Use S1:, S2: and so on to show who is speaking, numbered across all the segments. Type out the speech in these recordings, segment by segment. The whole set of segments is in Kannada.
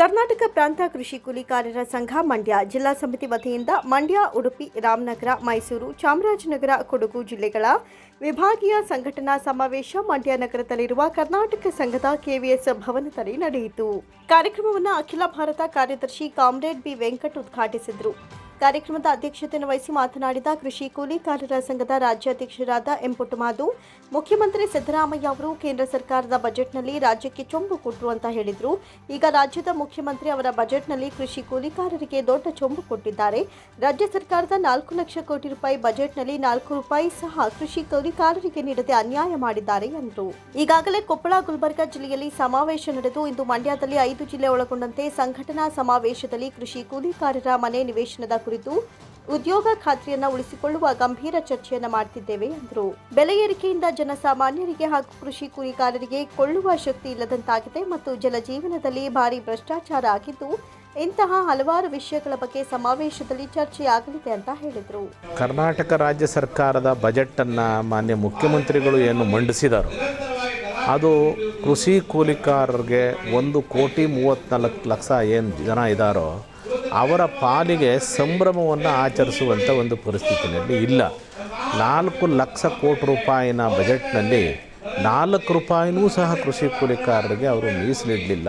S1: ಕರ್ನಾಟಕ ಪ್ರಾಂತ ಕೃಷಿ ಕೂಲಿಕಾರರ ಸಂಘ ಮಂಡ್ಯ ಜಿಲ್ಲಾ ಸಮಿತಿ ವತಿಯಿಂದ ಮಂಡ್ಯ, ಉಡುಪಿ, ರಾಮನಗರ, ಮೈಸೂರು, ಚಾಮರಾಜನಗರ, ಕೊಡಗು ಜಿಲ್ಲೆಗಳ ವಿಭಾಗೀಯ ಸಂಘಟನಾ ಸಮಾವೇಶ ಮಂಡ್ಯ ನಗರದಲ್ಲಿರುವ ಕರ್ನಾಟಕ ಸಂಘದ ಕೆವಿಎಸ್ ಭವನದಲ್ಲಿ ನಡೆಯಿತು. ಕಾರ್ಯಕ್ರಮವನ್ನು ಅಖಿಲ ಭಾರತ ಕಾರ್ಯದರ್ಶಿ ಕಾಮ್ರೇಡ್ ಬಿ ವೆಂಕಟ್ ಉದ್ಘಾಟಿಸಿದರು. ಕಾರ್ಯಕ್ರಮದ ಅಧ್ಯಕ್ಷತೆಯನ್ನು ವಹಿಸಿ ಮಾತನಾಡಿದ ಕೃಷಿ ಕೂಲಿಕಾರರ ಸಂಘದ ರಾಜ್ಯಾಧ್ಯಕ್ಷರಾದ ಎಂ ಪುಟ್ಟಮಾದು, ಮುಖ್ಯಮಂತ್ರಿ ಸಿದ್ದರಾಮಯ್ಯ ಅವರು ಕೇಂದ್ರ ಸರ್ಕಾರದ ಬಜೆಟ್ನಲ್ಲಿ ರಾಜ್ಯಕ್ಕೆ ಚೊಂಬು ಕೊಟ್ಟರು ಅಂತ ಹೇಳಿದರು. ಈಗ ರಾಜ್ಯದ ಮುಖ್ಯಮಂತ್ರಿ ಅವರ ಬಜೆಟ್ನಲ್ಲಿ ಕೃಷಿ ಕೂಲಿಕಾರರಿಗೆ ದೊಡ್ಡ ಚೊಂಬು ಕೊಟ್ಟಿದ್ದಾರೆ. ರಾಜ್ಯ ಸರ್ಕಾರದ ನಾಲ್ಕು ಲಕ್ಷ ಕೋಟಿ ರೂಪಾಯಿ ಬಜೆಟ್ನಲ್ಲಿ ನಾಲ್ಕು ರೂಪಾಯಿ ಸಹ ಕೃಷಿ ಕೂಲಿಕಾರರಿಗೆ ನೀಡದೆ ಅನ್ಯಾಯ ಮಾಡಿದ್ದಾರೆ ಎಂದರು. ಈಗಾಗಲೇ ಕೊಪ್ಪಳ, ಗುಲ್ಬರ್ಗಾ ಜಿಲ್ಲೆಯಲ್ಲಿ ಸಮಾವೇಶ ನಡೆದು ಇಂದು ಮಂಡ್ಯದಲ್ಲಿ ಐದು ಜಿಲ್ಲೆ ಒಳಗೊಂಡಂತೆ ಸಂಘಟನಾ ಸಮಾವೇಶದಲ್ಲಿ ಕೃಷಿ ಕೂಲಿಕಾರರ ಮನೆ ನಿವೇಶನದ ಕುರಿತು ಉದ್ಯೋಗ ಖಾತ್ರಿಯನ್ನು ಉಳಿಸಿಕೊಳ್ಳುವ ಗಂಭೀರ ಚರ್ಚೆಯನ್ನು ಮಾಡ್ತಿದ್ದೇವೆ ಎಂದರು ಬೆಲೆ ಏರಿಕೆಯಿಂದ ಜನಸಾಮಾನ್ಯರಿಗೆ ಹಾಗೂ ಕೃಷಿ ಕೂಲಿಕಾರರಿಗೆ ಕೊಳ್ಳುವ ಶಕ್ತಿ ಇಲ್ಲದಂತಾಗಿದೆ ಮತ್ತು ಜಲಜೀವನದಲ್ಲಿ ಭಾರಿ ಭ್ರಷ್ಟಾಚಾರ ಆಗಿದ್ದು, ಇಂತಹ ಹಲವಾರು ವಿಷಯಗಳ ಬಗ್ಗೆ ಸಮಾವೇಶದಲ್ಲಿ ಚರ್ಚೆಯಾಗಲಿದೆ ಅಂತ ಹೇಳಿದರು.
S2: ಕರ್ನಾಟಕ ರಾಜ್ಯ ಸರ್ಕಾರದ ಬಜೆಟನ್ನು ಮಾನ್ಯ ಮುಖ್ಯಮಂತ್ರಿಗಳು ಏನು ಮಂಡಿಸಿದರು. ಅದು ಕೃಷಿ ಕೂಲಿಕಾರರಿಗೆ ಒಂದು ಕೋಟಿ ಮೂವತ್ತ್ನಾಲ್ಕು ಲಕ್ಷ ಏನು ಜನ ಇದ್ದಾರೋ ಅವರ ಪಾಲಿಗೆ ಸಂಭ್ರಮವನ್ನು ಆಚರಿಸುವಂಥ ಒಂದು ಪರಿಸ್ಥಿತಿಯಲ್ಲಿ ಇಲ್ಲ. ನಾಲ್ಕು ಲಕ್ಷ ಕೋಟಿ ರೂಪಾಯಿನ ಬಜೆಟ್ನಲ್ಲಿ ನಾಲ್ಕು ರೂಪಾಯಿನೂ ಸಹ ಕೃಷಿ ಕೂಲಿಕಾರರಿಗೆ ಅವರು ಮೀಸಲಿಡಲಿಲ್ಲ.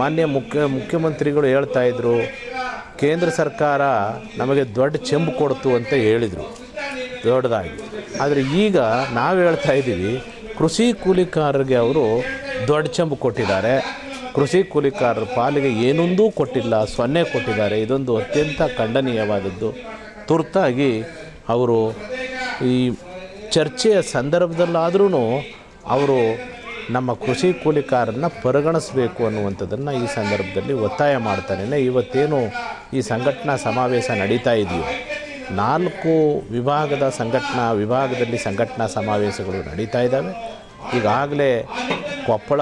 S2: ಮಾನ್ಯ ಮುಖ್ಯ, ಮುಖ್ಯಮಂತ್ರಿಗಳು ಹೇಳ್ತಾ ಇದ್ದರು ಕೇಂದ್ರ ಸರ್ಕಾರ ನಮಗೆ ದೊಡ್ಡ ಚೆಂಬು ಕೊಡ್ತು ಅಂತ ಹೇಳಿದರು, ದೊಡ್ಡದಾಗಿ. ಆದರೆ ಈಗ ನಾವು ಹೇಳ್ತಾ ಇದ್ದೀವಿ ಕೃಷಿ ಕೂಲಿಕಾರರಿಗೆ ಅವರು ದೊಡ್ಡ ಚೆಂಬು ಕೊಟ್ಟಿದ್ದಾರೆ. ಕೃಷಿ ಕೂಲಿಕಾರರ ಪಾಲಿಗೆ ಏನೊಂದೂ ಕೊಟ್ಟಿಲ್ಲ, ಸೊನ್ನೆ ಕೊಟ್ಟಿದ್ದಾರೆ. ಇದೊಂದು ಅತ್ಯಂತ ಖಂಡನೀಯವಾದದ್ದು. ತುರ್ತಾಗಿ ಅವರು ಈ ಚರ್ಚೆಯ ಸಂದರ್ಭದಲ್ಲಾದ್ರೂ ಅವರು ನಮ್ಮ ಕೃಷಿ ಕೂಲಿಕಾರನ್ನ ಪರಿಗಣಿಸಬೇಕು ಅನ್ನುವಂಥದ್ದನ್ನು ಈ ಸಂದರ್ಭದಲ್ಲಿ ಒತ್ತಾಯ ಮಾಡ್ತಾನೆ ಇವತ್ತೇನು ಈ ಸಂಘಟನಾ ಸಮಾವೇಶ ನಡೀತಾ ಇದೆಯೋ, ನಾಲ್ಕು ವಿಭಾಗದ ಸಂಘಟನಾ, ವಿಭಾಗದಲ್ಲಿ ಸಂಘಟನಾ ಸಮಾವೇಶಗಳು ನಡೀತಾ ಇದ್ದಾವೆ. ಈಗಾಗಲೇ ಕೊಪ್ಪಳ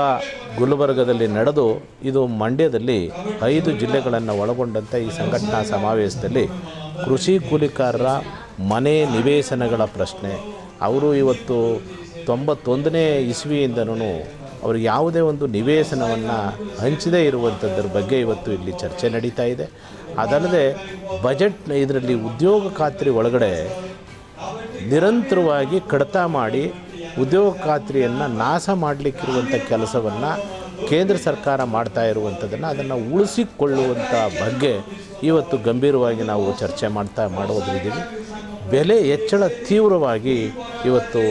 S2: ಗುಲ್ಬರ್ಗದಲ್ಲಿ ನಡೆದು ಇದು ಮಂಡ್ಯದಲ್ಲಿ ಐದು ಜಿಲ್ಲೆಗಳನ್ನು ಒಳಗೊಂಡಂತೆ ಈ ಸಂಘಟನಾ ಸಮಾವೇಶದಲ್ಲಿ ಕೃಷಿ ಕೂಲಿಕಾರರ ಮನೆ ನಿವೇಶನಗಳ ಪ್ರಶ್ನೆ. ಅವರು ಇವತ್ತು ತೊಂಬತ್ತೊಂದನೇ ಇಸ್ವಿಯಿಂದನೂ ಅವರು ಯಾವುದೇ ಒಂದು ನಿವೇಶನವನ್ನು ಹಂಚದೇ ಇರುವಂಥದ್ರ ಬಗ್ಗೆ ಇವತ್ತು ಇಲ್ಲಿ ಚರ್ಚೆ ನಡೀತಾ ಇದೆ. ಅದಲ್ಲದೆ ಬಜೆಟ್ ಇದರಲ್ಲಿ ಉದ್ಯೋಗ ಖಾತ್ರಿ ಒಳಗಡೆ ನಿರಂತರವಾಗಿ ಕಡಿತ ಮಾಡಿ ಉದ್ಯೋಗ ಖಾತ್ರಿಯನ್ನು ನಾಶ ಮಾಡಲಿಕ್ಕಿರುವಂಥ ಕೆಲಸವನ್ನು ಕೇಂದ್ರ ಸರ್ಕಾರ ಮಾಡ್ತಾ ಇರುವಂಥದ್ದನ್ನು ಅದನ್ನು ಉಳಿಸಿಕೊಳ್ಳುವಂಥ ಬಗ್ಗೆ ಇವತ್ತು ಗಂಭೀರವಾಗಿ ನಾವು ಚರ್ಚೆ ಮಾಡ್ತಾ ಮಾಡೋದ್ರಿದ್ದೀವಿ. ಬೆಲೆ ಹೆಚ್ಚಳ ತೀವ್ರವಾಗಿ ಇವತ್ತು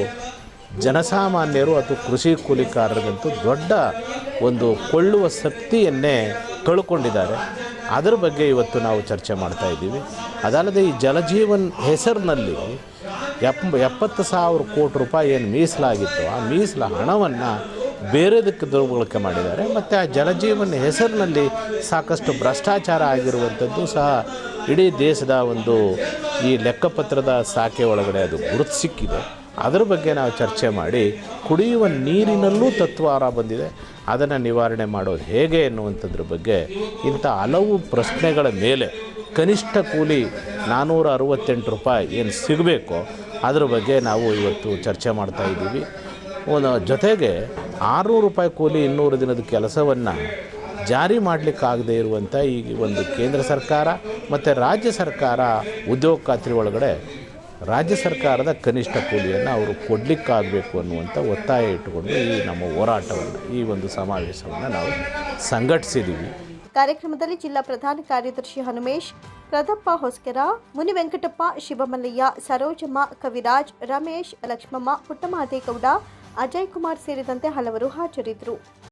S2: ಜನಸಾಮಾನ್ಯರು ಅಥವಾ ಕೃಷಿ ಕೂಲಿಕಾರರಿಗಂತೂ ದೊಡ್ಡ ಒಂದು ಕೊಳ್ಳುವ ಶಕ್ತಿಯನ್ನೇ ಕಳ್ಕೊಂಡಿದ್ದಾರೆ. ಅದರ ಬಗ್ಗೆ ಇವತ್ತು ನಾವು ಚರ್ಚೆ ಮಾಡ್ತಾ ಇದ್ದೀವಿ. ಅದಲ್ಲದೆ ಈ ಜಲಜೀವನ್ ಹೆಸರಿನಲ್ಲಿ ಎಪ್ ಎಪ್ಪತ್ತು ಸಾವಿರ ಕೋಟಿ ರೂಪಾಯಿ ಏನು ಮೀಸಲಾಗಿತ್ತು, ಆ ಮೀಸಲ ಹಣವನ್ನು ಬೇರೆದಕ್ಕೆ ದುರ್ಬಳಕೆ ಮಾಡಿದ್ದಾರೆ. ಮತ್ತು ಆ ಜಲಜೀವನ ಹೆಸರಿನಲ್ಲಿ ಸಾಕಷ್ಟು ಭ್ರಷ್ಟಾಚಾರ ಆಗಿರುವಂಥದ್ದು ಸಹ ಇಡೀ ದೇಶದ ಒಂದು ಈ ಲೆಕ್ಕಪತ್ರದ ಸಾಕೆ ಒಳಗಡೆ ಅದು ಗುರುತು ಸಿಕ್ಕಿದೆ. ಅದರ ಬಗ್ಗೆ ನಾವು ಚರ್ಚೆ ಮಾಡಿ ಕುಡಿಯುವ ನೀರಿನಲ್ಲೂ ತತ್ವಾರ ಬಂದಿದೆ. ಅದನ್ನು ನಿವಾರಣೆ ಮಾಡೋದು ಹೇಗೆ ಎನ್ನುವಂಥದ್ರ ಬಗ್ಗೆ ಇಂಥ ಹಲವು ಪ್ರಶ್ನೆಗಳ ಮೇಲೆ ಕನಿಷ್ಠ ಕೂಲಿ ನಾನ್ನೂರ ಅರವತ್ತೆಂಟು ರೂಪಾಯಿ ಏನು ಸಿಗಬೇಕೋ ಅದ್ರ ಬಗ್ಗೆ ನಾವು ಇವತ್ತು ಚರ್ಚೆ ಮಾಡ್ತಾ ಇದ್ದೀವಿ. ಜೊತೆಗೆ ಆರುನೂರು ರೂಪಾಯಿ ಕೂಲಿ ಇನ್ನೂರು ದಿನದ ಕೆಲಸವನ್ನು ಜಾರಿ ಮಾಡಲಿಕ್ಕಾಗದೇ ಇರುವಂಥ ಈ ಒಂದು ಕೇಂದ್ರ ಸರ್ಕಾರ ಮತ್ತು ರಾಜ್ಯ ಸರ್ಕಾರ ಉದ್ಯೋಗ ಖಾತ್ರಿ ಒಳಗಡೆ ರಾಜ್ಯ ಸರ್ಕಾರದ ಕನಿಷ್ಠ ಕೂಲಿಯನ್ನು ಅವರು ಕೊಡಲಿಕ್ಕಾಗಬೇಕು ಅನ್ನುವಂಥ ಒತ್ತಾಯ ಇಟ್ಟುಕೊಂಡು ಈ ನಮ್ಮ ಹೋರಾಟವನ್ನು, ಈ ಒಂದು ಸಮಾವೇಶವನ್ನು ನಾವು ಸಂಘಟಿಸಿದ್ದೀವಿ
S1: ಕಾರ್ಯಕ್ರಮದಲ್ಲಿ ಜಿಲ್ಲಾ ಪ್ರಧಾನ ಕಾರ್ಯದರ್ಶಿ ಹನುಮೇಶ್ ಪ್ರದಪ್ಪ ಹೊಸ್ಕೆರ ಮುನಿ ವೆಂಕಟಪ್ಪ ಶಿವಮಲ್ಲಯ್ಯ, ಸರೋಜಮ್ಮ, ಕವಿರಾಜ್, ರಮೇಶ್, ಲಕ್ಷ್ಮಮ್ಮ ಪುಟ್ಟಮಹದೇಗೌಡ ಅಜಯ್ ಕುಮಾರ್ ಸೇರಿದಂತೆ ಹಲವರು ಹಾಜರಿದ್ದರು.